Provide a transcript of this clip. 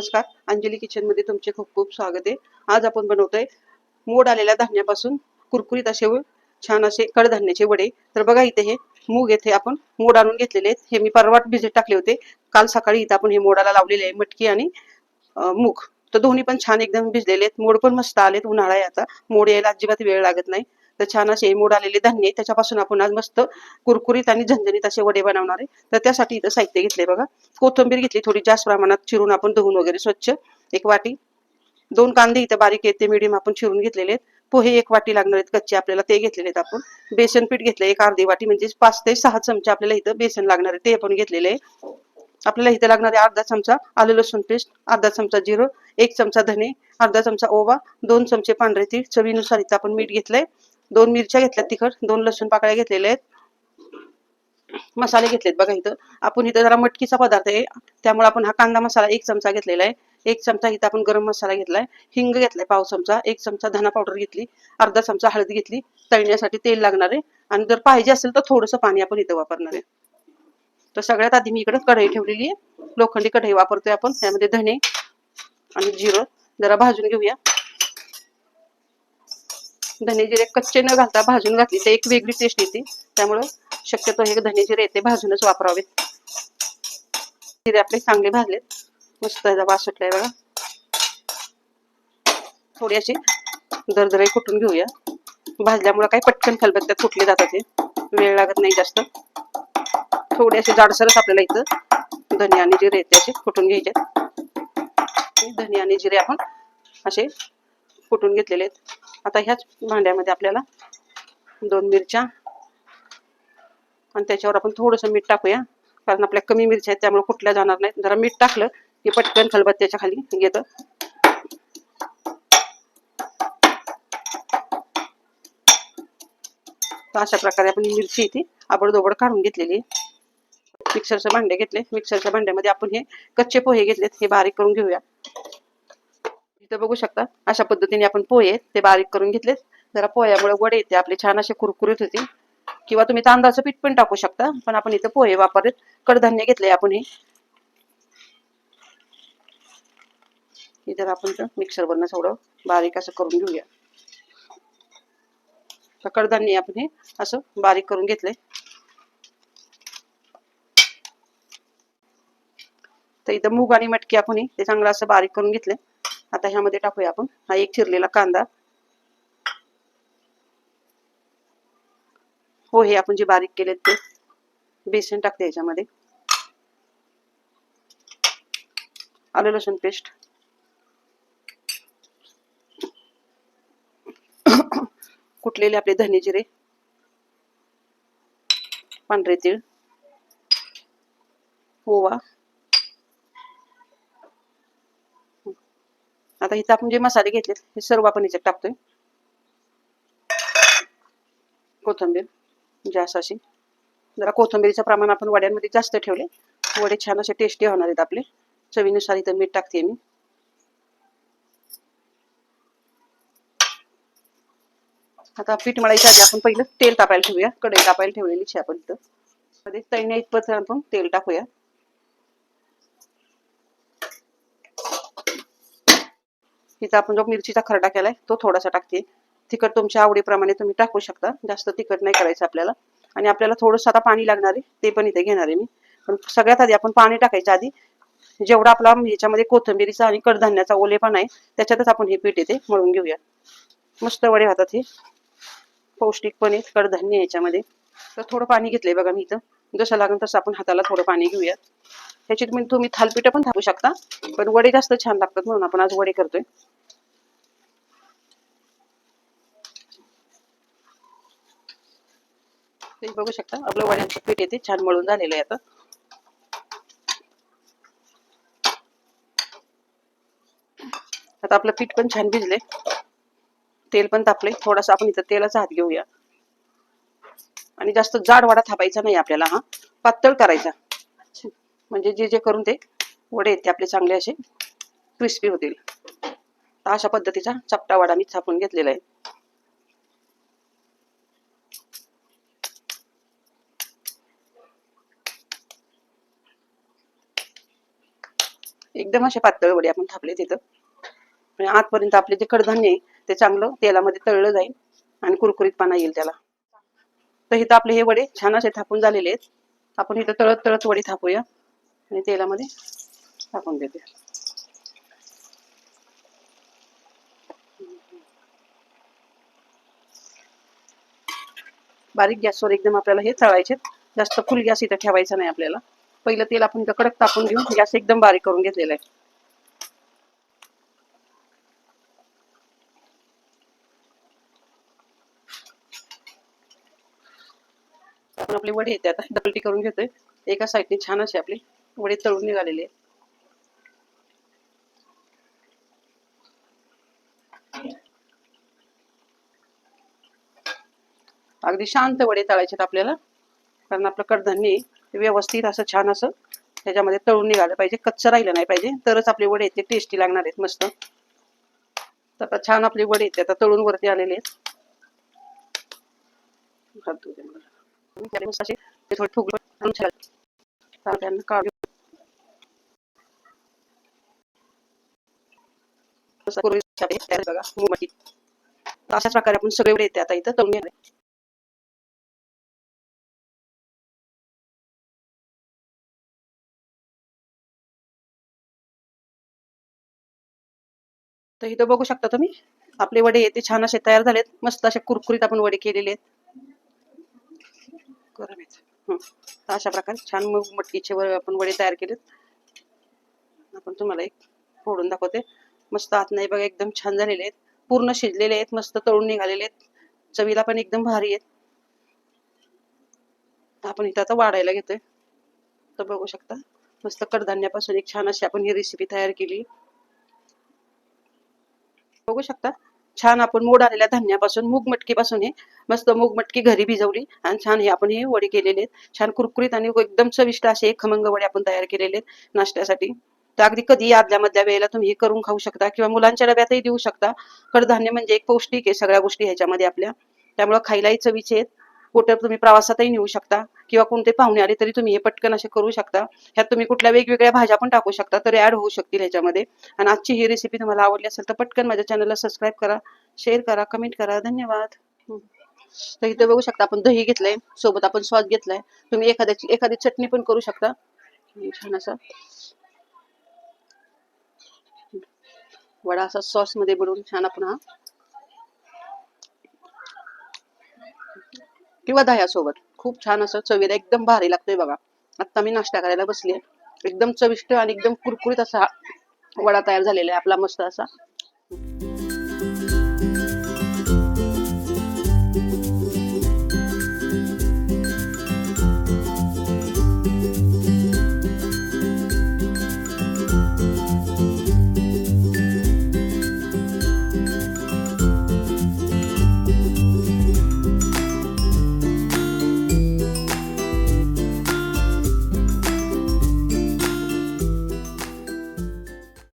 नमस्कार. अंजली किचनमध्ये तुमचे खूप खूप स्वागत आहे. आज आपण बनवतोय मोड आलेल्या धान्यापासून कुरकुरीत असे छान असे कडधान्याचे वडे. तर बघा इथे हे मूग येथे आपण मोड आणून घेतलेले आहेत. हे मी परवाट भिजत टाकले होते. काल सकाळी इथं आपण हे मोडाला लावलेले आहे मटकी आणि मूग. तर दोन्ही पण छान एकदम भिजलेले आहेत. मोड पण मस्त आलेत उन्हाळा याचा मोड यायला अजिबात वेळ लागत नाही. तर छान असे मोड आलेले धान्य त्याच्यापासून आपण आज मस्त कुरकुरीत आणि झणझणीत असे वडे बनवणार आहे. तर त्यासाठी इथं साहित्य घेतले बघा. कोथंबीर घेतली थोडी जास्त प्रमाणात चिरून आपण धुवून वगैरे स्वच्छ एक वाटी. दोन कांदे इथं बारीक आहेत ते मिडियम आपण चिरून घेतलेले आहेत. पोहे एक वाटी लागणार आहेत कच्चे आपल्याला ते घेतलेले आहेत आपण. बेसन पीठ घेतलं एक अर्धी वाटी म्हणजे पाच ते सहा चमचे आपल्याला इथं बेसन लागणार आहे ते आपण घेतलेले आहे. आपल्याला इथे लागणारे अर्धा चमचा आलं लसूण पेस्ट अर्धा चमचा जिरं एक चमचा धने अर्धा चमचा ओवा दोन चमचे पांढरे तीळ चवीनुसार इथं आपण मीठ घेतलंय. दोन मिरच्या घेतल्या तिखट दोन लसूण पाकळ्या घेतलेल्या आहेत. मसाले घेतलेत बघा इथं. आपण इथं जरा मटकीचा पदार्थ आहे. त्यामुळे आपण हा कांदा मसाला एक चमचा घेतलेला आहे. एक चमचा इथं आपण गरम मसाला घेतलाय. हिंग घेतलाय पाव चमचा. एक चमचा धना पावडर घेतली. अर्धा चमचा हळद घेतली. तळण्यासाठी तेल लागणार आहे. आणि जर पाहिजे असेल तर थोडंसं पाणी आपण इथं वापरणार आहे. तर सगळ्यात आधी मी इकडे कढई ठेवलेली आहे. लोखंडी कढई वापरतोय आपण. त्यामध्ये धने आणि जिरं जरा भाजून घेऊया. धने जिरे कच्चे न घालता भाजून घातली तर एक वेगळी टेस्ट येते. त्यामुळं शक्यतो हे धने जिरे येते भाजूनच वापरावेत. जिरे आपले चांगले भाजलेत. मस्त याचा वास सुटलाय बघा. थोडी अशी दरदरे कुटून घेऊया. भाजल्यामुळे काही पटकन खलबत्त्यात कुटले जातात ते वेळ लागत नाही जास्त. थोडे असे जाडसरच आपल्याला इथं धने आणि जिरे येते असे कुटून घ्यायचे. धने आणि जिरे आपण असे कुटून घेतलेले आहेत. आता ह्याच भांड्यामध्ये आपल्याला दोन मिरच्या आणि त्याच्यावर आपण थोडंसं मीठ टाकूया. कारण आपल्या कमी मिरच्या आहेत त्यामुळे कुठल्या जाणार नाही जरा मीठ टाकलं की पटकन खलबत्त्याच्या खाली येतं. तर अशा प्रकारे आपण मिरची इथे आबडदोबड काढून घेतलेली मिक्सरचे भांडे घेतले. मिक्सरच्या भांड्यामध्ये आपण हे कच्चे पोहे घेतलेत हे बारीक करून घेऊया. इथं बघू शकता अशा पद्धतीने आपण पोहे ते बारीक करून घेतलेत. जरा पोह्यामुळे वडे येते आपले छान असे कुरकुरीत होते किंवा तुम्ही तांदळाचं पीठ पण टाकू शकता पण आपण इथं पोहे वापरत कडधान्य घेतले आपण हे. इतर आपण मिक्सर वरनं थोडं बारीक असं करून घेऊया. तर कडधान्य आपण हे असं बारीक करून घेतले तर इथं मूग आणि मटकी आपण हे ते चांगलं असं बारीक करून घेतले आता ह्यामध्ये टाकूया आपण. हा एक चिरलेला कांदा. हो हे आपण जे बारीक केले ते बेसन टाकते याच्यामध्ये. आलं लसूण पेस्ट. कुटलेले आपले धने जिरे. पांढरे तीळ. ओवा. आता इथं आपण जे मसाले घेतले हे सर्व आपण याच्यात टाकतोय. कोथिंबीर जास्त अशी. जरा कोथंबीरीचं प्रमाण आपण वड्यांमध्ये जास्त ठेवले वडे छान असे टेस्टी होणार आहेत आपले. चवीनुसार इथं मीठ टाकते मी. आता पीठ मळायच्या आधी आपण पहिलं तेल तापायला ठेवूया. कढई तापायला ठेवलेली आहे आपण इथं. मध्ये तळण्या इतपत आपण तेल टाकूया. इथं आपण जो मिरचीचा खरडा केलाय तो थोडासा टाकते. तिखट तुमच्या आवडीप्रमाणे तुम्ही टाकू शकता. जास्त तिखट नाही करायचं आपल्याला. आणि आपल्याला थोडंसं आता पाणी लागणार आहे ते पण इथे घेणार आहे मी. पण सगळ्यात आधी आपण पाणी टाकायच्या आधी जेवढा आपला म्हणजे याच्यामध्ये कोथिंबीरीचा आणि कडधान्याचा ओलेपण आहे त्याच्यातच आपण हे पीठ येते मळून घेऊया. मस्त वडे हातात हे. पौष्टिक पण कडधान्य याच्यामध्ये. तर थोडं पाणी घेतलंय बघा मी इथं. जसं लागेल तसं आपण हाताला थोडं पाणी घेऊयात. ह्याची तुम्ही तुम्ही थालपिठं पण थापू शकता पण वडे जास्त छान लागतात म्हणून आपण आज वडे करतोय. तुम्ही बघू शकता आपलं वड्यांचं पीठ येते छान मळून झालेलं आहे आता. आता आपलं पीठ पण छान भिजले तेल पण तापले थोडासा आपण इथं तेलाचा हात घेऊया. आणि जास्त जाड वडा थापायचा नाही आपल्याला हा. पातळ करायचा. म्हणजे जे जे करून ते वडे आहेत ते आपले चांगले असे क्रिस्पी होतील. तर अशा पद्धतीचा चपटा वडा मी छापून घेतलेला आहे. एकदम असे पातळ वडे आपण थापले तिथं. म्हणजे आतपर्यंत आपले जे कडधान्य आहे ते चांगलं तेलामध्ये तळलं जाईल आणि कुरकुरीतपणा येईल त्याला. तर इथं आपले हे वडे छान असे थापून झालेले आहेत. आपण इथं तळत तळत वडे थापूया. आणि तेलामध्ये टाकून देते. बारीक गॅसवर एकदम आपल्याला हे तळायचे जास्त फुल गॅस इथं ठेवायचा नाही आपल्याला. पहिलं तेल आपण इथं कडक तापून घेऊन गॅस एकदम बारीक करून घेतलेला आहे. आपण आपले वडे येते आता डबलटी करून घेतोय. एका साईडने छान असे आपली वडे तळून निघालेले अगदी शांत वडे तळायचे आहेत आपल्याला. कारण आपलं कडधान्य व्यवस्थित असं छान असं त्याच्यामध्ये तळून निघालं पाहिजे. कच्चं राहिलं नाही पाहिजे. तरच आपले वडे आहेत ते टेस्टी लागणार आहेत मस्त. तर आता छान आपले वडे ते आता तळून वरती आलेले आहेत. थोडे फुगले त्यांना तसं बघा अशाच प्रकारे आपण सगळे येते आता इथं तळून घेणार तर इथं बघू शकता तुम्ही आपले वडे येते छान असे तयार झालेत. मस्त असे कुरकुरीत आपण वडे केलेले आहेत. तर अशा प्रकारे छान मग मटकीचे वर आपण वडे तयार केलेत. आपण तुम्हाला एक फोडून दाखवते. मस्त आत नाही बघा एकदम छान झालेले आहेत. पूर्ण शिजलेले आहेत मस्त तळून निघालेले आहेत. चवीला पण एकदम भारी आहेत. आपण इथं आता वाढायला घेतोय. तर बघू शकता. मस्त कडधान्यापासून एक छान अशी आपण ही रेसिपी तयार केली. बघू शकता. छान आपण मोड आलेल्या धान्यापासून मूग मटकीपासून हे मस्त मूग मटकी घरी भिजवली आणि छान हे आपण हे वडे केलेले आहेत. छान कुरकुरीत आणि एकदम चविष्ट असे खमंग वडे आपण तयार केलेले आहेत नाश्त्यासाठी. तर अगदी कधी आदल्या मधल्या वेळेला तुम्ही हे करून खाऊ शकता किंवा मुलांच्या डब्यातही देऊ शकता. कडधान्य म्हणजे एक पौष्टिक आहे सगळ्या गोष्टी ह्याच्यामध्ये आपल्या. त्यामुळे खायलाही चवीचे आहेत. कुठं तुम्ही प्रवासातही नेऊ शकता किंवा कोणते पाहुणे आले तरी तुम्ही हे पटकन असे करू शकता. ह्यात तुम्ही कुठल्या वेगवेगळ्या भाज्या पण टाकू शकता तरी ऍड होऊ शकतील ह्याच्यामध्ये. आणि आजची ही रेसिपी तुम्हाला आवडली असेल तर पटकन माझ्या चॅनलला सबस्क्राईब करा शेअर करा कमेंट करा. धन्यवाद. तर इथे बघू शकता आपण दही घेतलंय सोबत आपण सॉस घेतलाय. तुम्ही एखाद्याची एखादी चटणी पण करू शकता. छान असं. वडा असा सॉसमध्ये बुडवून छान आपण हा किंवा दह्यासोबत. खूप छान असं चवीला एकदम भारी लागतोय बघा. आता मी नाश्ता करायला बसली एकदम चविष्ट आणि एकदम कुरकुरीत असा वडा तयार झालेला आहे. आपला मस्त असा